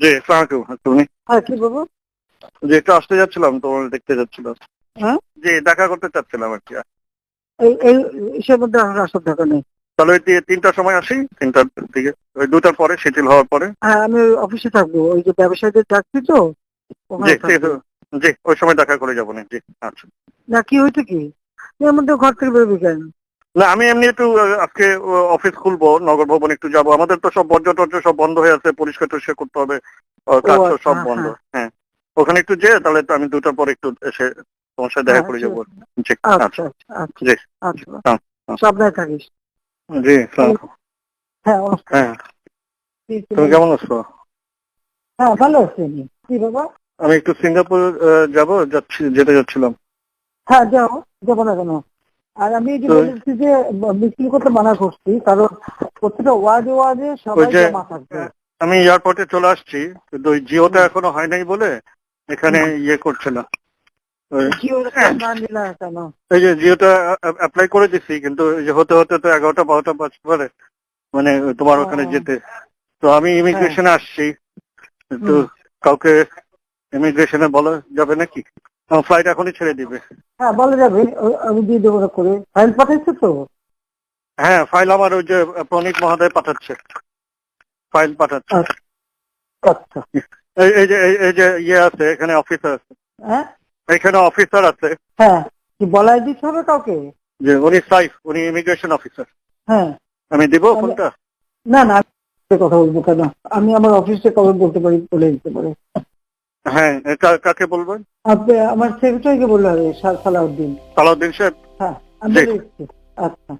জি সালামালাইকুম তুমি? হ্যাঁ কি বাবু যে একটু আসতে যাচ্ছিলাম তোমার দেখতে যাচ্ছিলাম। হ্যাঁ? যে দেখা করতে চাচ্ছিলাম আর কি। এই এই ইসের মধ্যে আমার আসার দরকার নেই। তাহলে ওই তিনটার সময় আসি তিনটার দিকে। ওই দুটার পরে শিথিল হওয়ার পরে। হ্যাঁ আমি অফিসে থাকব ওই যে ব্যবসায়ীদের ডাকছি তো জি জি ওই সময় দেখা করে যাব না জি আচ্ছা। না কি হয়েছে কি? এর মধ্যে ঘর থেকে বেরোবি কেন? না আমি এমনি একটু আজকে অফিস খুলবো নগর ভবন একটু যাব। আমাদের তো সব বর্জ্য টর্জ্য সব বন্ধ হয়ে আছে পরিষ্কার টরিষ্কার করতে হবে কাজ তো আচ্ছা, সব হ্যাঁ, বন্ধ। হ্যাঁ। ওখানে একটু যে তাহলে তো আমি দুটার পর একটু এসে তোমার সাথে দেখা হ্যাঁ, করে যাব। জি আচ্ছা আচ্ছা আচ্ছা জি হ্যাঁ, হ্যাঁ। সাবধানে থাকিস। জি হ্যাঁ হ্যাঁ। তুমি কেমন আছো? হ্যাঁ ভালো আছি আমি। কি বাবা? আমি একটু সিঙ্গাপুর যাব যাচ্ছি যেতে যাচ্ছিলাম। হ্যাঁ যাও যাব না কেন? আর আমি যে বলেছি যে মিছিল করতে মানা করছি কারণ প্রত্যেকটা ওয়ার্ডে ওয়ার্ডে সবাই জমা থাকবে আমি এয়ারপোর্টে চলে আসছি কিন্তু ওই জিওটা এখনও হয় নাই বলে এখানে ইয়ে করছে না। কেন? এই যে জিওটা অ্যাপ্লাই করে দিছি কিন্তু যে হতে হতে তো এগারোটা বারোটা বাজতে পারে মানে তোমার ওখানে যেতে। তো আমি ইমিগ্রেশনে আসছি তো কাউকে ইমিগ্রেশনে বলা যাবে নাকি? ফ্লাইট এখনই ছেড়ে দিবে। হ্যাঁ বলা যাবে আমি দিয়ে দেবো করে। ফাইল পাঠাইছো তো? হ্যাঁ ফাইল আমার ওই যে প্রণীত মহোদয় পাঠাচ্ছে। ফাইল পাঠাচ্ছে। আচ্ছা। এই এই যে এই- যে ইয়ে আছে এখানে অফিসার আছে। হ্যাঁ? এখানে অফিসার আছে। হ্যাঁ। কি বলাই দিতে হবে কাউকে? যে উনি সাইফ উনি ইমিগ্রেশন অফিসার হ্যাঁ। আমি দিব ফোনটা না না কথা বলব কেন? আমি আমার অফিসে কবে বলতে পারি বলে দিতে পারি। হ্যাঁ কাকে বলবেন? আপনি আমার সেক্রেটারিকে বললে হবে সালাউদ্দিন। সালাউদ্দিন সাহেব? হ্যাঁ আচ্ছা।